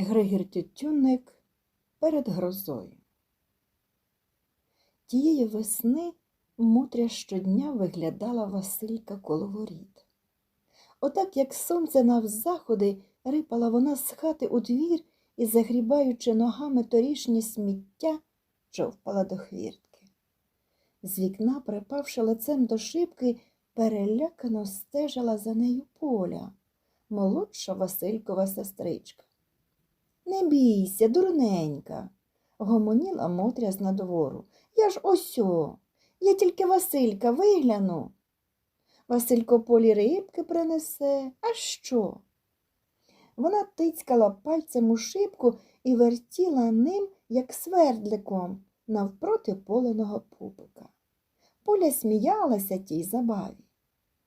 Григір Тютюнник перед грозою. Тієї весни Мотря щодня виглядала Василька коло воріт. Отак, як сонце навзаходи, рипала вона з хати у двір і, загрібаючи ногами торішнє сміття, човпала до хвіртки. З вікна, припавши лицем до шибки, перелякано стежила за нею поля, молодша Василькова сестричка. Не бійся, дурненька, гомоніла Мотря з надвору. Я ж осьо, я тільки Василька вигляну. Василько полі рибки принесе, а що? Вона тицькала пальцем у шибку і вертіла ним, як свердликом, навпроти поленого пупика. Поля сміялася тій забаві.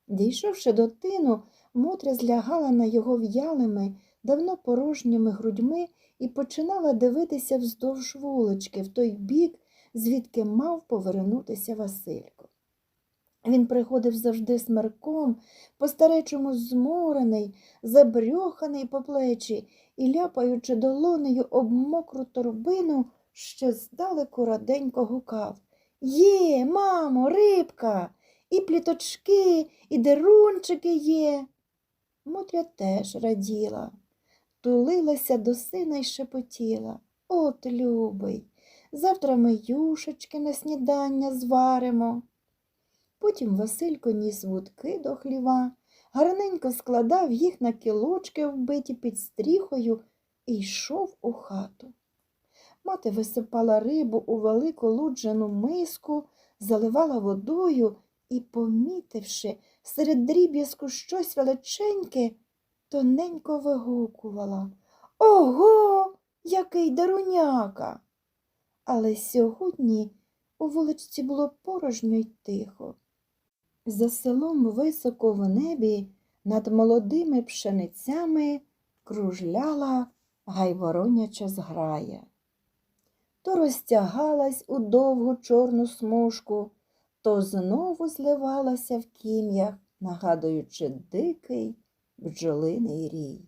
Дійшовши до тину, Мотря злягала на його в'ялими, давно порожніми грудьми і починала дивитися вздовж вулички в той бік, звідки мав повернутися Василько. Він приходив завжди смерком, по-старечому зморений, забрьоханий по плечі і, ляпаючи долонею об мокру торбину, ще здалеку раденько гукав Є, мамо, рибка, і пліточки, і дерунчики є. Мотря теж раділа, тулилася до сина й шепотіла. От, любий, завтра ми юшечки на снідання зваримо. Потім Василько ніс вудки до хліва, гарненько складав їх на кілочки, вбиті під стріхою, і йшов у хату. Мати висипала рибу у велику луджену миску, заливала водою і, помітивши серед дріб'язку щось величеньке, тоненько вигукувала Ого, який даруняка! Але сьогодні у вуличці було порожньо й тихо. За селом високо в небі над молодими пшеницями кружляла гайвороняча зграя. То розтягалась у довгу чорну смужку, то знову зливалася в кім'ях, нагадуючи дикий бджолиний рій.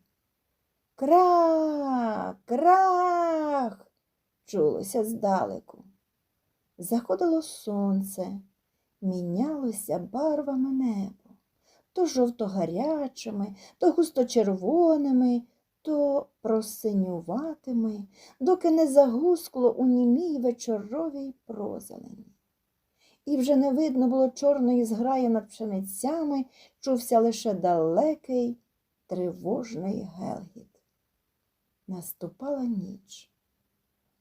Крах, крах, чулося здалеку. Заходило сонце, мінялося барвами небо, то жовто-гарячими, то густо-червоними, то просинюватими, доки не загускло у німій вечоровій прозелені. І вже не видно було чорної зграї над пшеницями, чувся лише далекий тривожний гелгіт. Наступала ніч,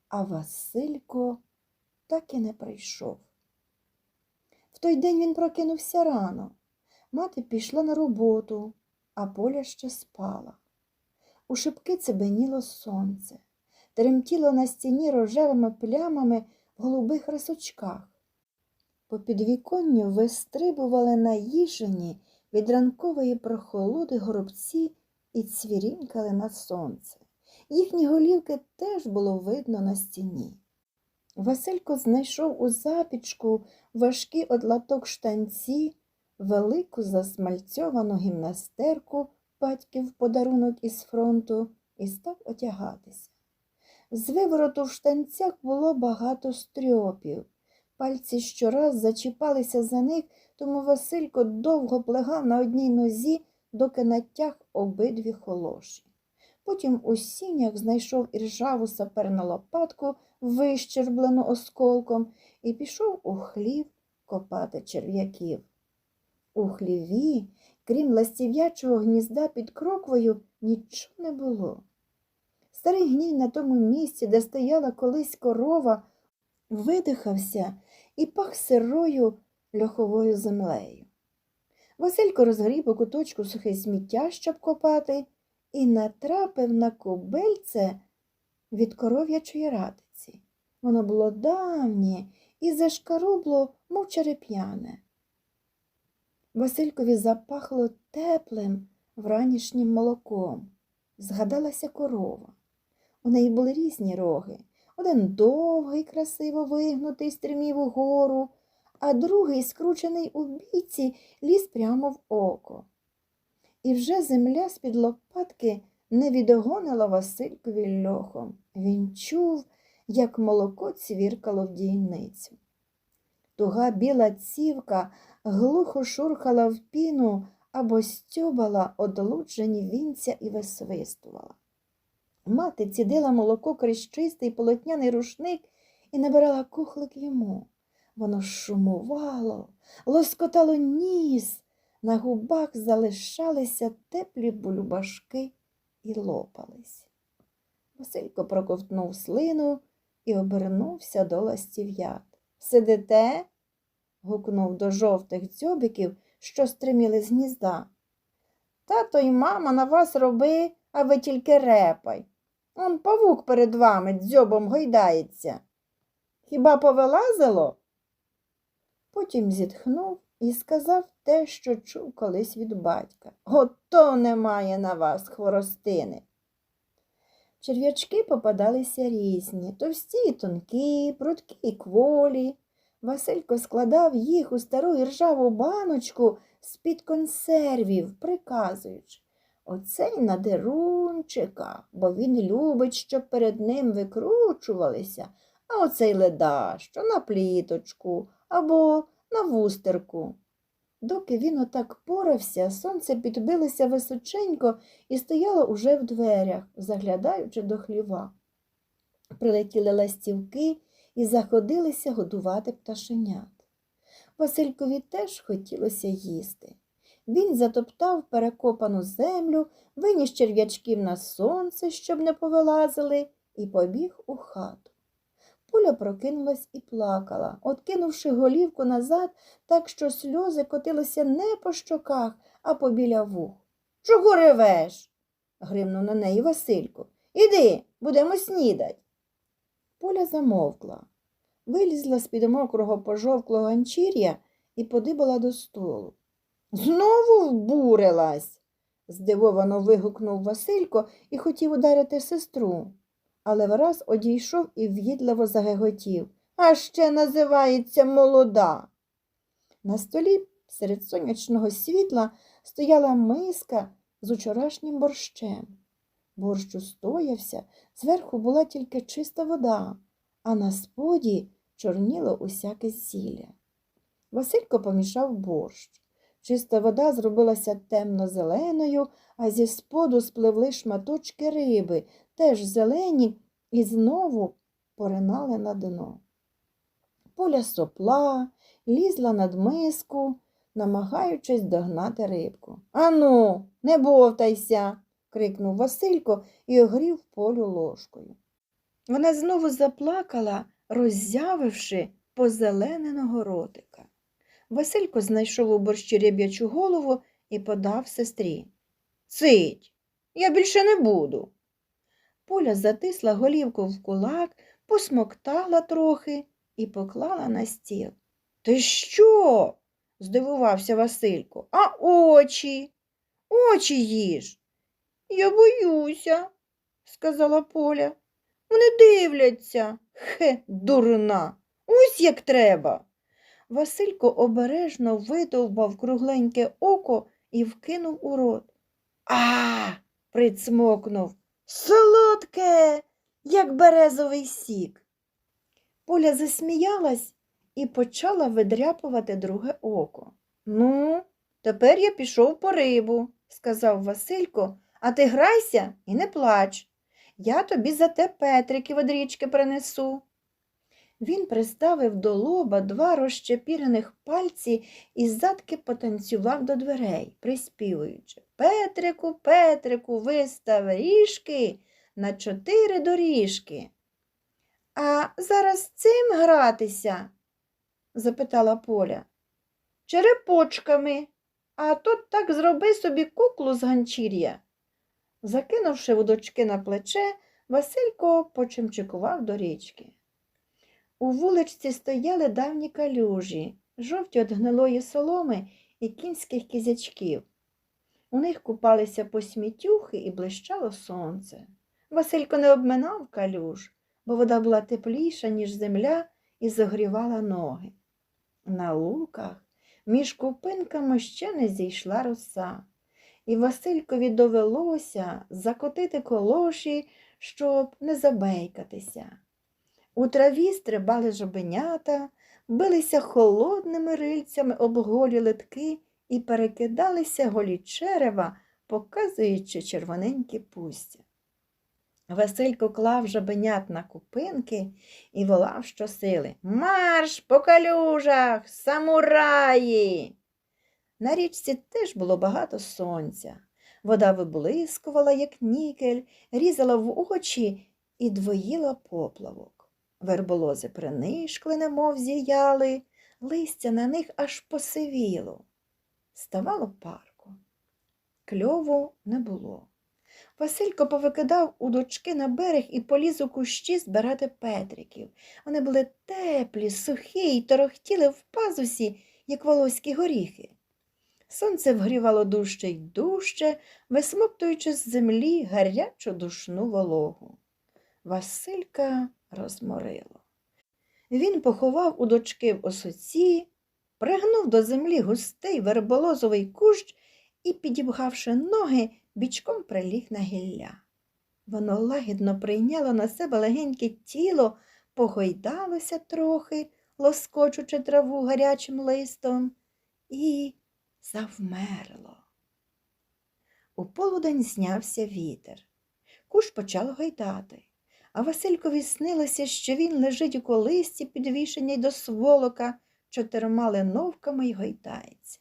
а Василько так і не прийшов. В той день він прокинувся рано. Мати пішла на роботу, а поля ще спала. У шибки цебеніло сонце, тремтіло на стіні рожевими плямами в голубих рисочках. По підвіконню вистрибували наїжені від ранкової прохолоди горобці і цвірінькали на сонце. Їхні голівки теж було видно на стіні. Василько знайшов у запічку важкі одлаток штанці, велику засмальцьовану гімнастерку батьків подарунок із фронту і став одягатися. З вивороту в штанцях було багато стрьопів. Пальці щораз зачіпалися за них, тому Василько довго плегав на одній нозі, доки натяг обидві холоші. Потім у сінях знайшов іржаву саперну лопатку, вищерблену осколком, і пішов у хлів копати черв'яків. У хліві, крім ластів'ячого гнізда під кроквою, нічого не було. Старий гній на тому місці, де стояла колись корова, видихався і пах сирою льоховою землею. Василько розгріб у куточку сухе сміття, щоб копати, і натрапив на кобильце від коров'ячої ратиці. Воно було давнє і зашкарубло, мов череп'яне. Василькові запахло теплим вранішнім молоком. Згадалася корова. У неї були різні роги. Один довгий, красиво вигнутий, стрімів угору, а другий, скручений у бійці, ліз прямо в око. І вже земля з-під лопатки не відогонила Василькові льохом. Він чув, як молоко цвіркало в дійницю. Туга біла цівка глухо шурхала в піну або стьобала одлуджені вінця і висвистувала. Мати цідила молоко крізь чистий полотняний рушник і набирала кухлик йому. Воно шумувало, лоскотало ніс, на губах залишалися теплі бульбашки і лопались. Василько проковтнув слину і обернувся до ластів'ят. Сидите? гукнув до жовтих дзьобиків, що стриміли з гнізда. Тато й мама на вас роби, а ви тільки репай. Он павук перед вами дзьобом гойдається. Хіба повилазило? Потім зітхнув і сказав те, що чув колись від батька. Ото немає на вас хворостини. Черв'ячки попадалися різні, товсті і тонкі, прудкі і кволі. Василько складав їх у стару іржаву баночку з-під консервів, приказуючи Оцей на дерунчика, бо він любить, щоб перед ним викручувалися, а оцей леда, що на пліточку або на вустерку. Доки він отак порався, сонце підбилося височенько і стояло уже в дверях, заглядаючи до хліва. Прилетіли ластівки і заходилися годувати пташенят. Василькові теж хотілося їсти. Він затоптав перекопану землю, виніс черв'ячків на сонце, щоб не повилазили, і побіг у хату. Пуля прокинулась і плакала, откинувши голівку назад, так що сльози котилися не по щоках, а побіля вух. Чого ревеш? гримнув на неї Василько. Іди, будемо снідать. Поля замовкла, вилізла з-під мокрого пожовклого ганчір'я і подибала до столу. Знову вбурилась, здивовано вигукнув Василько і хотів ударити сестру, але враз одійшов і в'їдливо загеготів. А ще називається молода. На столі серед сонячного світла стояла миска з учорашнім борщем. Борщ устоявся, зверху була тільки чиста вода, а на споді чорніло усяке зілля. Василько помішав борщ. Чиста вода зробилася темно-зеленою, а зі споду спливли шматочки риби, теж зелені, і знову поринали на дно. Поля сопла, лізла над миску, намагаючись догнати рибку. Ану, не бовтайся, крикнув Василько і огрів полю ложкою. Вона знову заплакала, роззявивши позелененого ротика. Василько знайшов у борщі ряб'ячу голову і подав сестрі. Цить, я більше не буду. Поля затисла голівку в кулак, посмоктала трохи і поклала на стіл. Ти що? здивувався Василько. А очі? Очі їж. Я боюся, сказала Поля. Вони дивляться. Хе, дурна. Ось як треба. Василько обережно видовбав кругленьке око і вкинув у рот. А, прицмокнув. Солодке, як березовий сік. Поля засміялась і почала видряпувати друге око. Ну, тепер я пішов по рибу, сказав Василько, а ти грайся і не плач. Я тобі за те Петрики від принесу. Він приставив до лоба два розчепірених пальці і задки потанцював до дверей, приспівуючи Петрику, Петрику, вистав ріжки на чотири доріжки. А зараз цим гратися? запитала Поля. Черепочками, а то так зроби собі куклу з ганчір'я. Закинувши водочки на плече, Василько почимчикував до річки. У вуличці стояли давні калюжі, жовті від гнилої соломи і кінських кізячків. У них купалися посмітюхи і блищало сонце. Василько не обминав калюж, бо вода була тепліша, ніж земля, і зогрівала ноги. На луках між купинками ще не зійшла роса. і Василькові довелося закотити колоші, щоб не забейкатися. У траві стрибали жабенята, билися холодними рильцями об голі литки і перекидалися голі черева, показуючи червоненькі пустя. Василько клав жабенят на купинки і волав щосили Марш по калюжах, самураї! На річці теж було багато сонця. Вода виблискувала, як нікель, різала в очі і двоїла поплавок. Верболози принишкли, немов зіяли, листя на них аж посивіло. Ставало парку. Кльову не було. Василько повикидав у дочки на берег і поліз у кущі збирати петриків. Вони були теплі, сухі й торохтіли в пазусі, як волоські горіхи. Сонце вгрівало дужче й дужче, висмоктуючи з землі гарячу душну вологу. Василька розморило. Він поховав у дочки в осоці, пригнув до землі густий верболозовий кущ і, підібгавши ноги, бічком приліг на гілля. Воно лагідно прийняло на себе легеньке тіло, погойдалося трохи, лоскочучи траву гарячим листом, і завмерло. У полудень знявся вітер. Куш почав гойдати, а Василькові снилося, що він лежить у колисці, підвішеній до сволока, чотирма леновками й гойдається.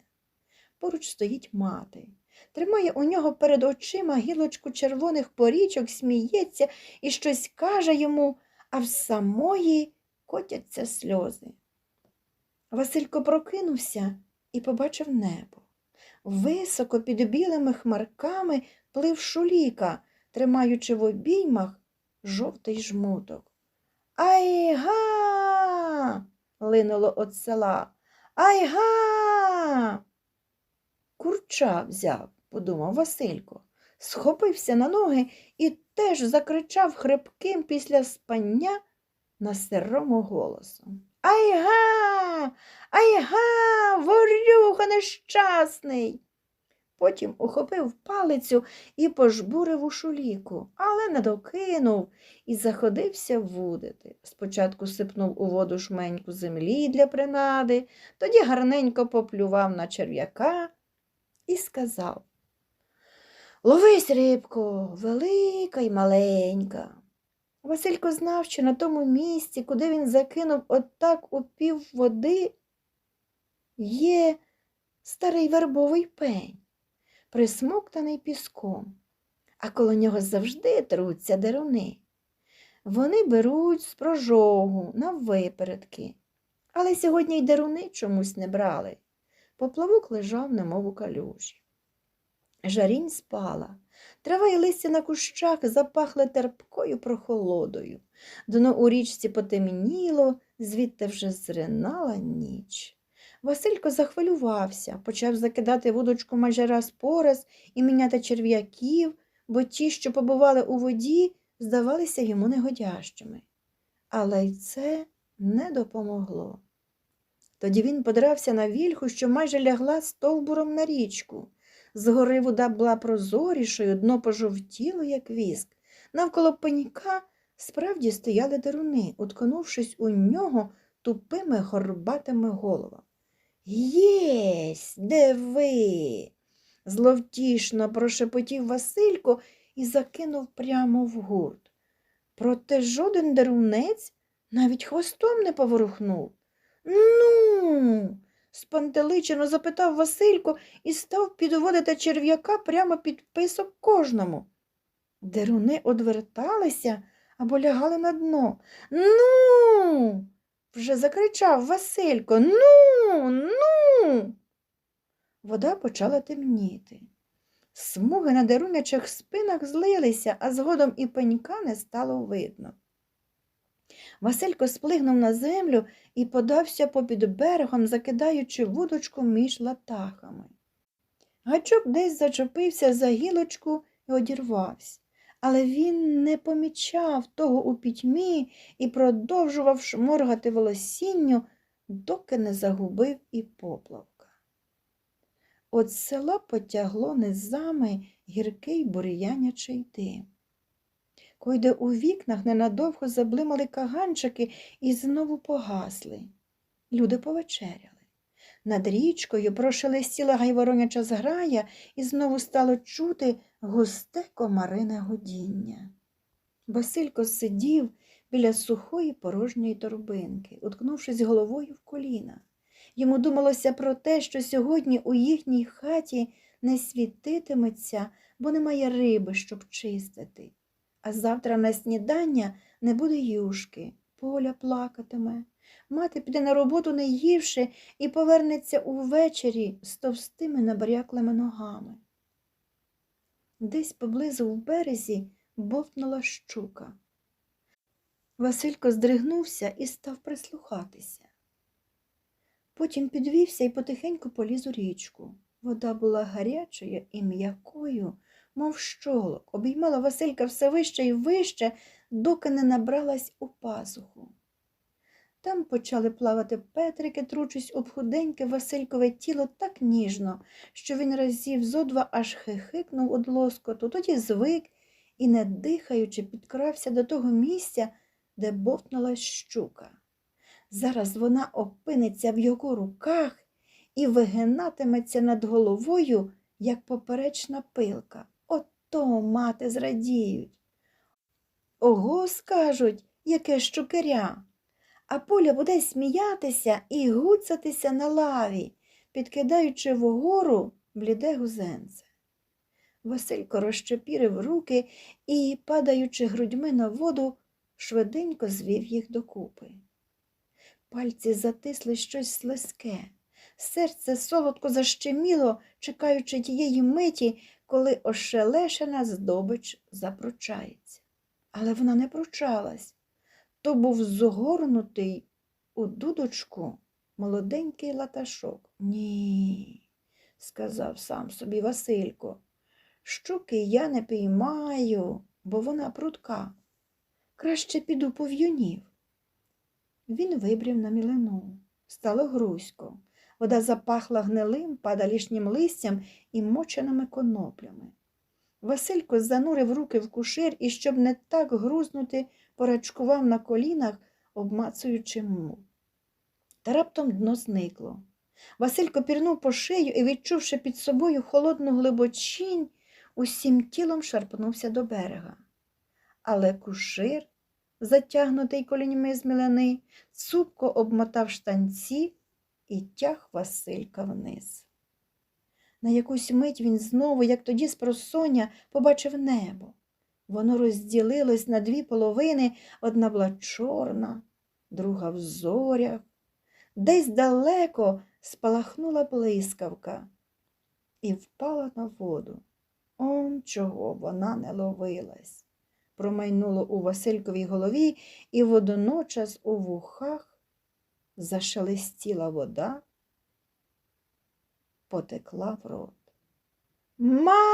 Поруч стоїть мати. Тримає у нього перед очима гілочку червоних порічок, сміється і щось каже йому, а в самої котяться сльози. Василько прокинувся і побачив небо. Високо під білими хмарками плив шуліка, тримаючи в обіймах жовтий жмуток. Айга. линуло від села. Айга. Курча взяв, подумав Василько, схопився на ноги і теж закричав хрипким після спання на сирому голосом. Айга, айга, ворюха нещасний. Потім ухопив палицю і пожбурив у шуліку, але не докинув і заходився вудити. Спочатку сипнув у воду шменьку землі для принади, тоді гарненько поплював на черв'яка і сказав Ловись, рибко, велика й маленька. Василько знав, що на тому місці, куди він закинув отак у пів води, є старий вербовий пень, присмоктаний піском, а коло нього завжди труться деруни. Вони беруть з прожогу на випередки, але сьогодні й деруни чомусь не брали. Поплавок лежав, немов у калюжі. Жарінь спала. Трава й листя на кущах запахли терпкою прохолодою. Дно у річці потемніло, звідти вже зринала ніч. Василько захвилювався, почав закидати вудочку майже раз по раз і міняти черв'яків, бо ті, що побували у воді, здавалися йому негодящими. Але й це не допомогло. Тоді він подрався на вільху, що майже лягла стовбуром на річку. Згори вода була прозорішою, дно пожовтіло, як віск. Навколо пенька справді стояли деруни, уткнувшись у нього тупими горбатими головами. Єсь, де ви? зловтішно прошепотів Василько і закинув прямо в гурт. Проте жоден дерунець навіть хвостом не поворухнув. Ну, спантеличено запитав Василько і став підводити черв'яка прямо під писок кожному. Деруни одверталися або лягали на дно. Ну, вже закричав Василько. Ну, ну. Вода почала темніти. Смуги на дерунячих спинах злилися, а згодом і пенька не стало видно. Василько сплигнув на землю і подався попід берегом, закидаючи вудочку між латахами. Гачок десь зачепився за гілочку і одірвався, але він не помічав того у пітьмі і продовжував шморгати волосінню, доки не загубив і поплавка. От села потягло низами гіркий бур'янячий дим. Койде у вікнах ненадовго заблимали каганчики і знову погасли. Люди повечеряли. Над річкою прошелестіла гайвороняча зграя, і знову стало чути густе комарине гудіння. Василько сидів біля сухої порожньої торбинки, уткнувшись головою в коліна. Йому думалося про те, що сьогодні у їхній хаті не світитиметься, бо немає риби, щоб чистити. А завтра на снідання не буде юшки, поля плакатиме. Мати піде на роботу не ївши і повернеться увечері з товстими набряклими ногами. Десь поблизу в березі бовтнула щука. Василько здригнувся і став прислухатися. Потім підвівся і потихеньку поліз у річку. Вода була гарячою і м'якою, мов щолок, обіймала Василька все вище і вище, доки не набралась у пазуху. Там почали плавати петрики, тручись об худеньке Василькове тіло так ніжно, що він разів зо два аж хихикнув од лоскоту, тоді звик і, не дихаючи, підкрався до того місця, де бовтнулась щука. Зараз вона опиниться в його руках і вигинатиметься над головою, як поперечна пилка. Ото мати зрадіють. Ого, скажуть, яке щукаря. А Поля буде сміятися і гуцатися на лаві, підкидаючи вгору бліде гузенце. Василько розчепірив руки і, падаючи грудьми на воду, швиденько звів їх докупи. Пальці затисли щось слизьке, серце солодко защеміло, чекаючи тієї миті, коли ошелешена здобич запрочається. Але вона не пручалась. То був згорнутий у дудочку молоденький латашок. Ні, сказав сам собі Василько, щуки я не піймаю, бо вона прутка. Краще піду по в'юнів. Він вибрів на мілину. Стало грузько. Вода запахла гнилим, падалішнім листям і моченими коноплями. Василько занурив руки в кушир і, щоб не так грузнути, порачкував на колінах, обмацуючи мул. Та раптом дно зникло. Василько пірнув по шию і, відчувши під собою холодну глибочінь, усім тілом шарпнувся до берега. Але кушир, затягнутий коліньми з цупко обмотав штанці і тяг Василька вниз. На якусь мить він знову, як тоді з просоння, побачив небо. Воно розділилось на дві половини, одна була чорна, друга в зорях. Десь далеко спалахнула блискавка і впала на воду. Он чого вона не ловилась. Промайнуло у Васильковій голові, і водночас у вухах зашелестіла вода, потекла в рот. Мамо!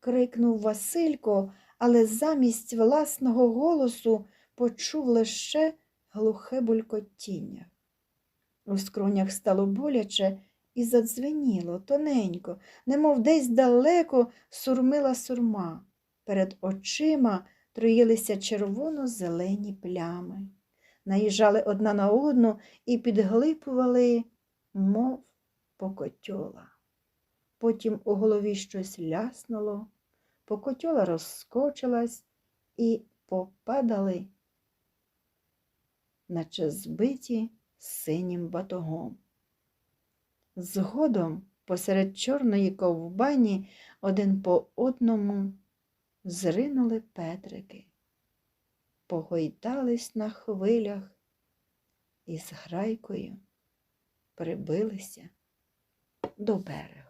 крикнув Василько, але замість власного голосу почув лише глухе булькотіння. У скронях стало боляче і задзвеніло тоненько, немов десь далеко сурмила сурма. Перед очима троїлися червоно-зелені плями, наїжджали одна на одну і підглипували, мов покотьола. Потім у голові щось ляснуло, покотьола розскочилась і попадали, наче збиті синім батогом. Згодом посеред чорної ковбані один по одному зринули петрики, погойдались на хвилях і з грайкою прибилися до берега.